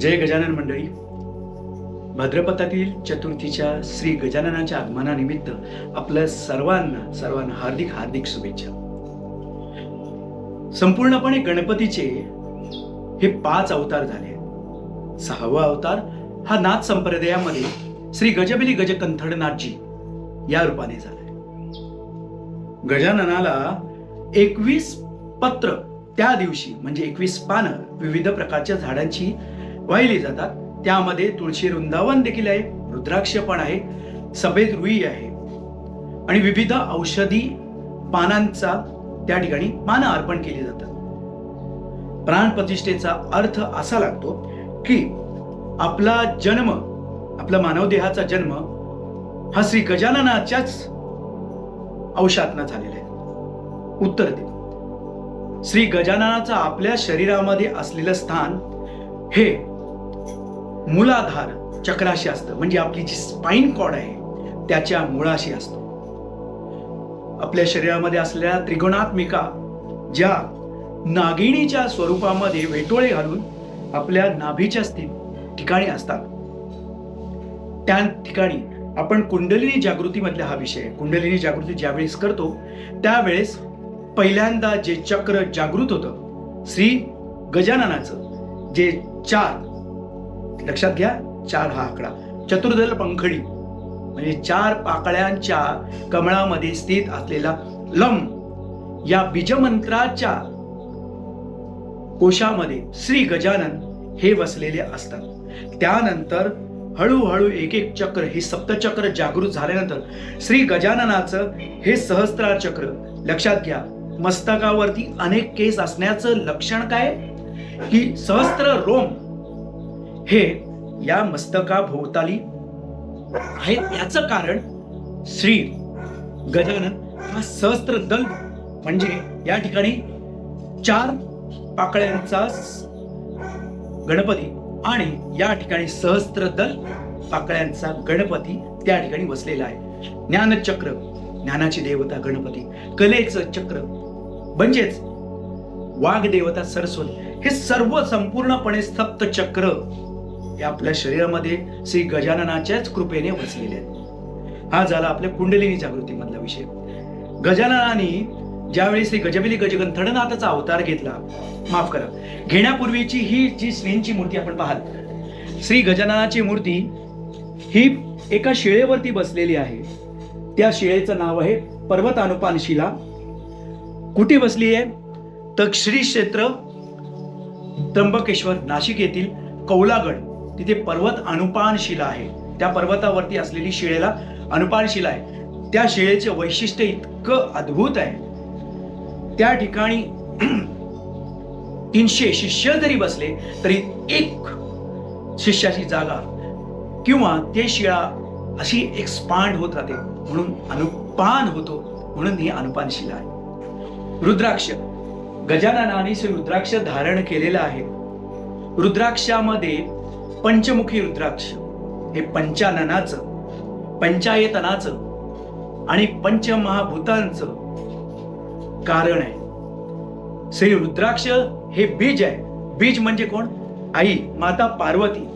जय गजानन मंडळी. भद्रपथातील चतुर्थीच्या श्री गजाननाच्या आगमनानिमित्त आपल्या सर्वांना सर्वांना हार्दिक हार्दिक शुभेच्छा. संपूर्णपणे गणपतीचे हे पाच अवतार झाले. सहावा अवतार हा नाथ संप्रदायामध्ये श्री गजबली गजकंथडनाथजी या रूपाने झालाय गजाननाला एकवीस पत्र त्या दिवशी म्हणजे एकवीस पानं विविध प्रकारच्या झाडांची वाहिली जातात. त्यामध्ये तुळशी वृंदावन देखील आहे रुद्राक्ष पण आहे सफेद रुई आहे. आणि विविध औषधी पानांचा त्या ठिकाणी पानं अर्पण केली जातात. प्राणप्रतिष्ठेचा अर्थ असा लागतो की आपला जन्म आपला मानव देहाचा जन्म हा श्री गजाननाच्याच अंशातनं झालेला आहे. उत्तर दे. श्री गजाननाचं आपल्या शरीरामध्ये असलेलं स्थान हे मूलाधार चक्राशी असतं. म्हणजे आपली जी स्पाइन कॉड आहे त्याच्या मुळाशी असतो. आपल्या शरीरामध्ये असलेल्या त्रिगुणात्मिका ज्या नागिणीच्या स्वरूपामध्ये वेटोळे घालून आपल्या नाभीच्या स्थित ठिकाणी असतात. त्या ठिकाणी आपण कुंडलिनी जागृतीमधला हा विषय कुंडलिनी जागृती ज्यावेळेस करतो त्यावेळेस पहिल्यांदा जे चक्र जागृत होतं श्री गजाननाचं जे चार लक्षात घ्या चार हा आकडा. चतुर्दल पंखडी म्हणजे चार पाकळ्यांच्या कमळामध्ये स्थित असलेला लम या बीजमंत्राच्या कोशामध्ये श्री गजानन हे वसलेले असतात. त्यानंतर हळूहळू एक एक चक्र हे सप्तचक्र जागृत झाल्यानंतर श्री गजाननाचं हे सहस्त्रार चक्र लक्षात घ्या मस्तकावरती अनेक केस असण्याचं लक्षण काय? की सहस्त्र रोम हे या मस्तकाभोवताली आहे याचं कारण श्री गजानन हा सहस्त्र दल म्हणजे या ठिकाणी चार पाकळ्यांचा गणपती आणि या ठिकाणी सहस्त्र दल पाकळ्यांचा गणपती त्या ठिकाणी वसलेला आहे. ज्ञानचक्र ज्ञानाची देवता गणपती कलेचं चक्र म्हणजेच वाघ देवता सरस्वती हे सर्व संपूर्णपणे सप्त चक्र हे आपल्या शरीरामध्ये श्री गजाननाच्याच कृपेने वसलेले आहेत. हा झाला आपल्या कुंडलिनी जागृतीमधला विषय. गजाननाने ज्यावेळी श्री गजबिली गजगंथडनाथाचा अवतार घेतला माफ करा घेण्यापूर्वीची ही जी श्रींची मूर्ती आपण पाहाल श्री गजाननाची मूर्ती ही एका शिळेवरती बसलेली आहे. त्या शिळेचं नाव आहे पर्वत अनुपान शिला. कुठे बसली आहे? तर श्री क्षेत्र त्र्यंबकेश्वर नाशिक येथील कौलागड. तिथे पर्वत अनुपान शिला आहे. त्या पर्वतावरती असलेली शिळेला अनुपान शिला आहे. त्या शिळेचे वैशिष्ट्य इतकं अद्भुत आहे. त्या ठिकाणी तीनशे शिष्य जरी बसले तरी एक शिष्याची जागा किंवा ते शिळा अशी एक्सपांड होत राहते. म्हणून अनुपान होतो. म्हणून ही अनुपान शिला आहे. रुद्राक्ष. गजाननाने रुद्राक्ष धारण केलेलं आहे. रुद्राक्षामध्ये पंचमुखी रुद्राक्ष. हे पंचाननाचं पंचायतनाचं आणि पंचमहाभूतांचं कारण आहे. श्री रुद्राक्ष हे बीज आहे. बीज म्हणजे कोण? आई माता पार्वती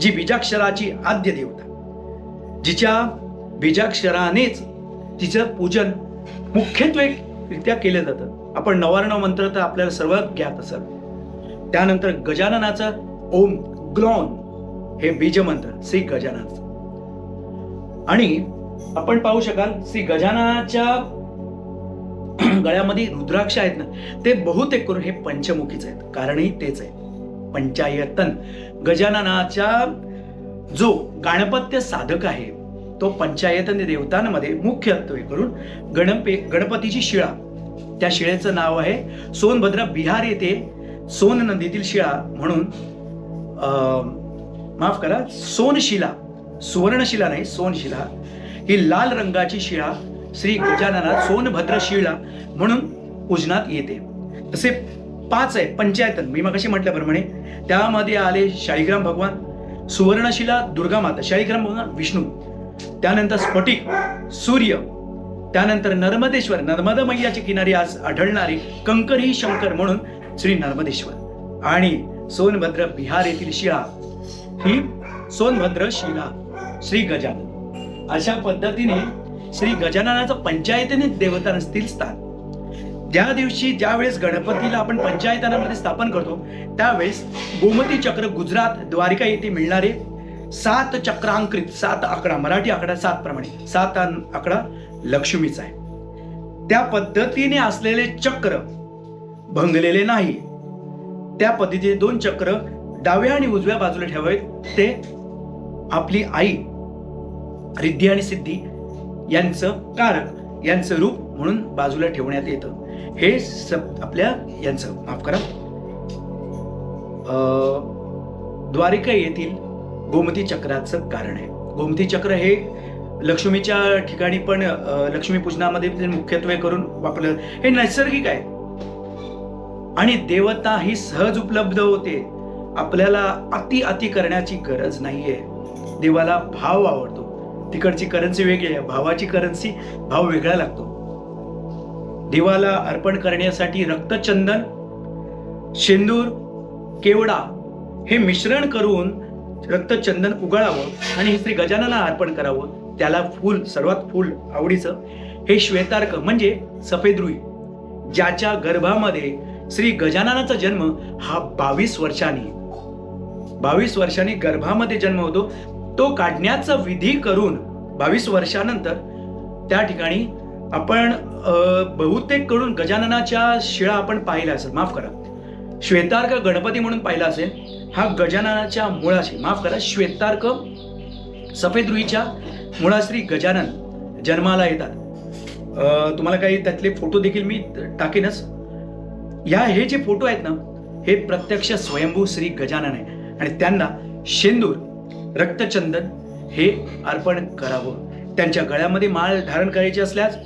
जी बीजाक्षराची आद्य देवता. जिच्या बीजाक्षरानेच तिचं पूजन मुख्यत्वे रित्या केलं जातं. आपण नवार्णव मंत्र तर आपल्याला सर्व ज्ञात असेल. त्यानंतर गजाननाचा ओम ग्लॉन. हे बीजमंत्र श्री गजाननाचं आणि आपण पाहू शकाल श्री गजाननाच्या गळ्यामध्ये रुद्राक्ष आहेत ना ते बहुतेक करून हे पंचमुखीच आहेत. कारणही तेच आहे. पंचायतन गजाननाच्या जो गाणपत्य साधक आहे तो पंचायतन देवतांमध्ये मुख्यत्वे करून गणपे गणपतीची शिळा त्या शिळेचं नाव आहे सोनभद्र बिहार येथे सोन नदीतील शिळा म्हणून अं, माफ करा सोनशिला सुवर्णशिला नाही सोनशिला. ही लाल रंगाची शिळा श्री गजानना सोनभद्र शिळा म्हणून पूजनात येते. तसे पाच आहे पंचायतन. मी मगाशी म्हटल्याप्रमाणे त्यामध्ये आले शाळीग्राम भगवान सुवर्णशिला दुर्गा माता शाळीग्राम भगवान विष्णू त्यानंतर स्फटिक सूर्य त्यानंतर नर्मदेश्वर नर्मदा मैयाच्या किनारी आज आढळणारे कंकरी शंकर म्हणून श्री नर्मदेश्वर. आणि सोनभद्र बिहार येथील शिळा ही सोनभद्र शिला श्री गजानन. अशा पद्धतीने श्री गजाननाचं पंचायतीने देवता नसतील स्थान. ज्या दिवशी ज्या वेळेस गणपतीला आपण पंचायतनामध्ये स्थापन करतो त्यावेळेस गोमती चक्र गुजरात द्वारिका येथे मिळणारे सात चक्रांकित सात आकडा मराठी आकडा सात प्रमाणे सात आकडा लक्ष्मीचा आहे. त्या पद्धतीने असलेले चक्र भंगलेले नाही. त्या पद्धतीचे दोन चक्र डाव्या आणि उजव्या बाजूला ठेवावेत ते आपली आई रिद्धी आणि सिद्धी यांचं कारक यांचं रूप म्हणून बाजूला ठेवण्यात येतं. हे सब आपल्या यांचं माफ करा. अं, द्वारिका येथील गोमती चक्राचं कारण आहे. गोमती चक्र हे लक्ष्मीच्या ठिकाणी पण लक्ष्मी पूजनामध्ये मुख्यत्वे करून वापरलं हे नैसर्गिक आहे. आणि देवता ही सहज उपलब्ध होते. आपल्याला अति अति करण्याची गरज नाहीये. देवाला भाव आवडतो. तिकडची करन्सी वेगळी आहे. भावाची करन्सी भाव वेगळा लागतो. देवाला अर्पण करण्यासाठी रक्तचंदन शेंदूर केवडा हे मिश्रण करून रक्तचंदन उगाळावं आणि हे श्री गजानाला अर्पण करावं. त्याला फूल सर्वात फूल आवडीचं हे श्वेतार्क म्हणजे सफेद रुई ज्याच्या गर्भामध्ये श्री गजाननाचा जन्म हा बावीस वर्षांनी बावीस वर्षांनी गर्भामध्ये जन्म होतो तो काढण्याचा विधी करून बावीस वर्षानंतर त्या ठिकाणी आपण बहुतेककडून गजाननाच्या शिळा आपण पाहिल्या असेल. माफ करा. श्वेतार्क गणपती म्हणून पाहिला असेल हा गजाननाच्या मुळाशी माफ करा श्वेतार्क सफेद रुईच्या मुळाश्री गजानन जन्माला येतात. तुम्हाला काही त्यातले फोटो देखील मी टाकेनच. या हे जे फोटो आहेत ना हे प्रत्यक्ष स्वयंभू श्री गजानन आहे आणि त्यांना शेंदूर रक्तचंदन हे अर्पण करावं. त्यांच्या गळ्यामध्ये माळ धारण करायची असल्यास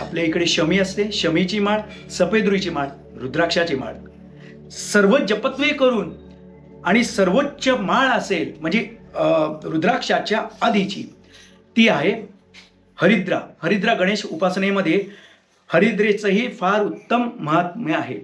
आपल्या इकडे शमी असते. शमीची माळ सफेदरुईची माळ रुद्राक्षाची माळ. सर्व जपत्वे करून आणि सर्वोच्च माळ असेल म्हणजे रुद्राक्षाच्या आधीची ती आहे हरिद्रा. हरिद्रा गणेश उपासनेमध्ये हरिद्रेचंही फार उत्तम महात्म्य आहे.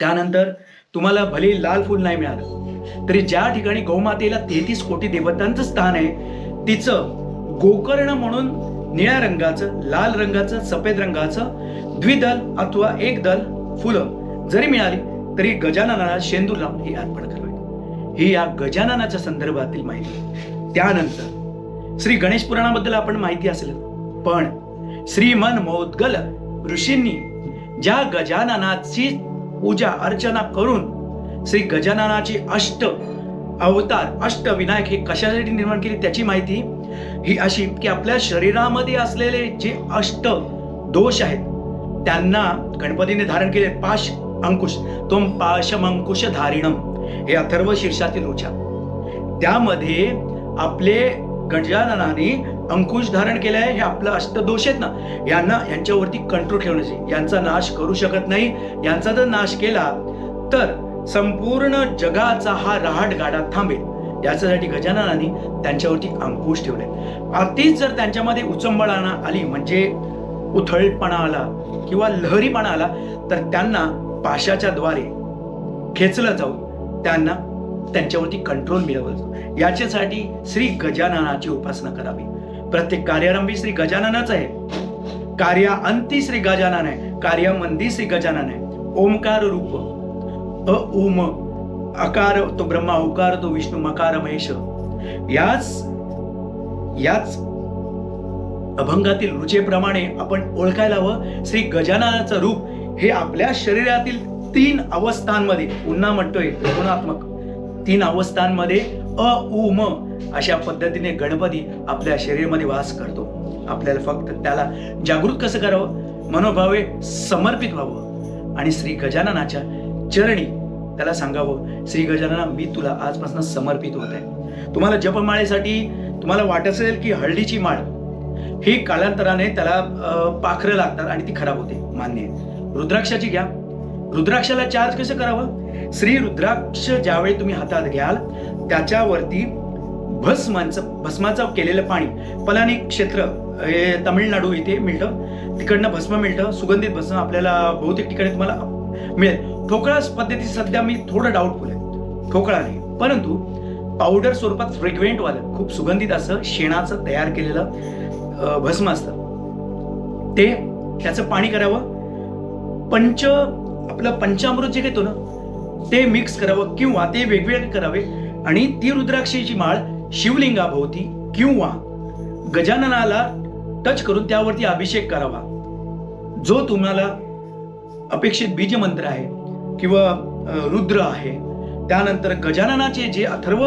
त्यानंतर तुम्हाला भले लाल फूल नाही मिळालं तरी ज्या ठिकाणी गौमातेला तेहतीस कोटी देवतांचं स्थान आहे तिचं गोकर्ण म्हणून निळ्या रंगाचं लाल रंगाचं सफेद रंगाचं द्विदल अथवा एक दल फुलं जरी मिळाली तरी गजाननाला शेंदूर लावून ही अर्पण करावी ही या गजाननाच्या संदर्भातील माहिती. त्यानंतर श्री गणेश पुराणाबद्दल आपण माहिती असेल पण श्रीमन मोदगल ऋषींनी ज्या गजाननाची पूजा अर्चना करून श्री गजाननाची अष्ट अवतार अष्टविनायक हे कशासाठी निर्माण केले त्याची माहिती ही अशी की आपल्या शरीरामध्ये असलेले जे अष्ट दोष आहेत त्यांना गणपतीने धारण केले पाश अंकुश. तोम पाशम अंकुश धारिणम हे अथर्व शीर्षातील उच्चार. त्यामध्ये आपले गजाननाने अंकुश धारण केले आहे हे आपलं अष्टदोष आहेत ना यांना यांच्यावरती कंट्रोल ठेवण्याचे. यांचा नाश करू शकत नाही. यांचा जर नाश केला तर संपूर्ण जगाचा हा रहाट गाडा थांबेल. याच्यासाठी गजाननाने त्यांच्यावरती अंकुश ठेवले अतिच जर त्यांच्यामध्ये उचंबळाना आली म्हणजे उथळपणा आला किंवा लहरीपणा आला तर त्यांना पाशाच्या द्वारे खेचलं जाऊन त्यांना त्यांच्यावरती कंट्रोल मिळवलं याच्यासाठी श्री गजाननाची उपासना करावी. प्रत्येक कार्यारंभी श्री गजाननच आहे. कार्या अंती श्री गजानन आहे. कार्यामंदी श्री गजानन आहे. ओमकार रूप. अ उम अकार तो ब्रह्मा ओकार तो विष्णू मकार महेश. याच याच अभंगातील रुचेप्रमाणे आपण ओळखायला हवं श्री गजाननाचं रूप हे आपल्या शरीरातील तीन अवस्थांमध्ये पुन्हा म्हणतोय गुणात्मक तीन अवस्थांमध्ये अ उ म अशा पद्धतीने गणपती आपल्या शरीरामध्ये वास करतो. आपल्याला फक्त त्याला जागृत कसं करावं? मनोभावे समर्पित व्हावं. आणि श्री गजाननाच्या चरणी त्याला सांगावं श्री गजानना मी तुला आजपासून समर्पित होत आहे. तुम्हाला जपमाळेसाठी तुम्हाला वाटत असेल की हळदीची माळ ही कालांतराने त्याला पाखरं लागतात आणि ती खराब होते मान्य रुद्राक्षाची घ्या. रुद्राक्षाला चार्ज कसं करावं? श्री रुद्राक्ष ज्यावेळी तुम्ही हातात घ्याल त्याच्यावरती भस्मांचं भस्माचं केलेलं पाणी. पलानी क्षेत्र हे तामिळनाडू इथे मिळतं. तिकडनं भस्म मिळतं. सुगंधित भस्म आपल्याला बहुतेक ठिकाणी तुम्हाला मिळेल. ठोकळा पद्धती सध्या मी थोडं डाऊटफुल आहे ठोकळा नाही परंतु पावडर स्वरूपात फ्रिक्वेंटवालं खूप सुगंधित असं शेणाचं तयार केलेलं भस्म असतं. ते त्याचं पाणी करावं. पंच आपलं पंचामृत जे घेतो ना ते मिक्स करावं किंवा ते वेगवेगळे करावे. आणि ती रुद्राक्षीची माळ शिवलिंगाभोवती किंवा गजाननाला टच करून त्यावरती अभिषेक करावा. जो तुम्हाला अपेक्षित बीज मंत्र आहे किंवा रुद्र आहे त्यानंतर गजाननाचे जे अथर्व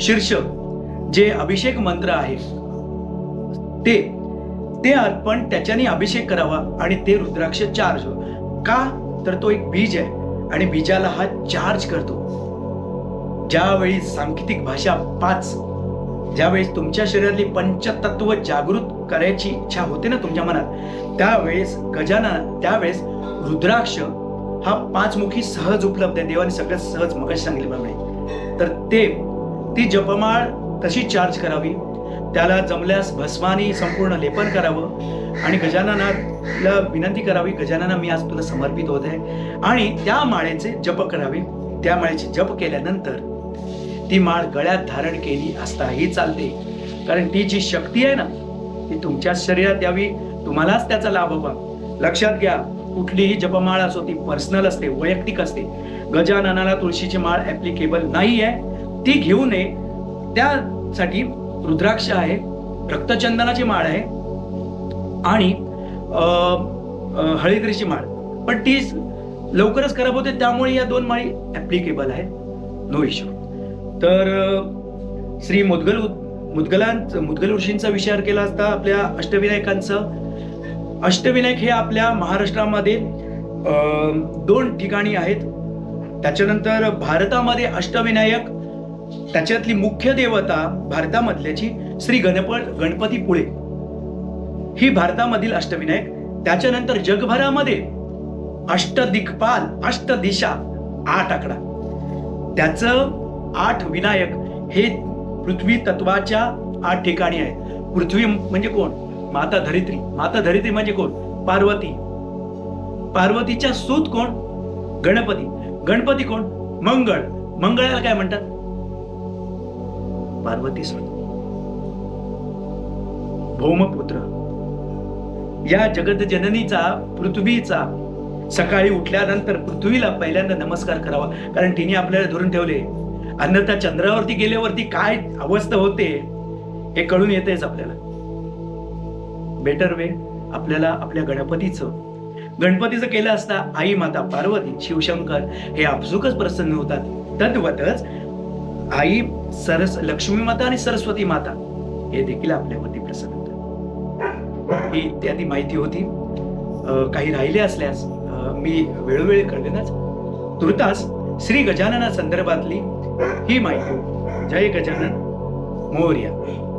शीर्ष जे अभिषेक मंत्र आहे ते ते अर्पण त्याच्याने अभिषेक करावा आणि ते रुद्राक्ष चार्ज का? तर तो एक बीज आहे आणि बीजाला हा चार्ज करतो. ज्यावेळी सांकेतिक भाषा पाच ज्यावेळेस तुमच्या शरीरातली पंचतत्व जागृत करायची इच्छा होते ना तुमच्या मनात त्यावेळेस गजानन त्यावेळेस रुद्राक्ष हा पाचमुखी सहज उपलब्ध आहे. देवाने सगळ्यात सहज मगाशी सांगितल्याप्रमाणे तर ते ती जपमाळ तशी चार्ज करावी. त्याला जमल्यास भस्मानी संपूर्ण लेपन करावं. आणि गजाननाला विनंती करावी गजानना मी आज तुला समर्पित होत आहे. आणि त्या माळेचे जप करावे. त्या माळेचे जप केल्यानंतर ती माळ गळ्यात धारण केली असताही चालते. कारण ती जी शक्ती आहे ना ती तुमच्या शरीरात यावी तुम्हालाच त्याचा लाभ व्हावा. लक्षात घ्या कुठलीही जपमाळ असो ती पर्सनल असते वैयक्तिक असते. गजाननाला तुळशीची माळ ऍप्लिकेबल नाही आहे. ती घेऊ नये. त्यासाठी रुद्राक्ष आहे रक्तचंदनाची माळ आहे आणि अं, हळदीची माळ. पण ती लवकरच खराब होते त्यामुळे या दोन माळी ऍप्लिकेबल आहेत. नो इश्यू तर श्री मुदगल मुदगलां मुदगल ऋषींचा विचार केला असता आपल्या अष्टविनायकांचं. अष्टविनायक हे आपल्या महाराष्ट्रामध्ये दोन ठिकाणी आहेत. त्याच्यानंतर भारतामध्ये अष्टविनायक त्याच्यातली मुख्य देवता भारतामधल्याची श्री गणपत गणपतीपुळे ही भारतामधील अष्टविनायक त्याच्यानंतर जगभरामध्ये अष्टदिक्पाल अष्टदिशा आठ आकडा. त्याचं आठ विनायक हे पृथ्वी तत्वाच्या आठ ठिकाणी आहे पृथ्वी म्हणजे कोण? माता धरित्री. माता धरित्री म्हणजे कोण? पार्वती. पार्वतीच्या सूत कोण? गणपती. गणपती कोण? मंगळ. मंगळाला काय म्हणतात? पार्वती सूत. भौमपुत्र. या जगत जननीचा पृथ्वीचा सकाळी उठल्यानंतर पृथ्वीला पहिल्यांदा नमस्कार करावा. कारण तिने आपल्याला धरून ठेवले. अन्यथा चंद्रावरती गेल्यावरती काय अवस्था होते हे कळून येतेच आपल्याला. बेटर वे आपल्याला आपल्या गणपतीचं गणपतीचं केलं असता आई माता पार्वती शिवशंकर हे आपसुकच प्रसन्न होतात. तद्वतच आई सरस लक्ष्मी माता आणि सरस्वती माता हे देखील आपल्यावरती प्रसन्न होतात. ही इत्यादी माहिती होती. काही राहिले असल्यास मी वेळोवेळी कळवेनच. तुर्तास श्री गजानना संदर्भातली ही माहिती. जय गजानन. मोर्या.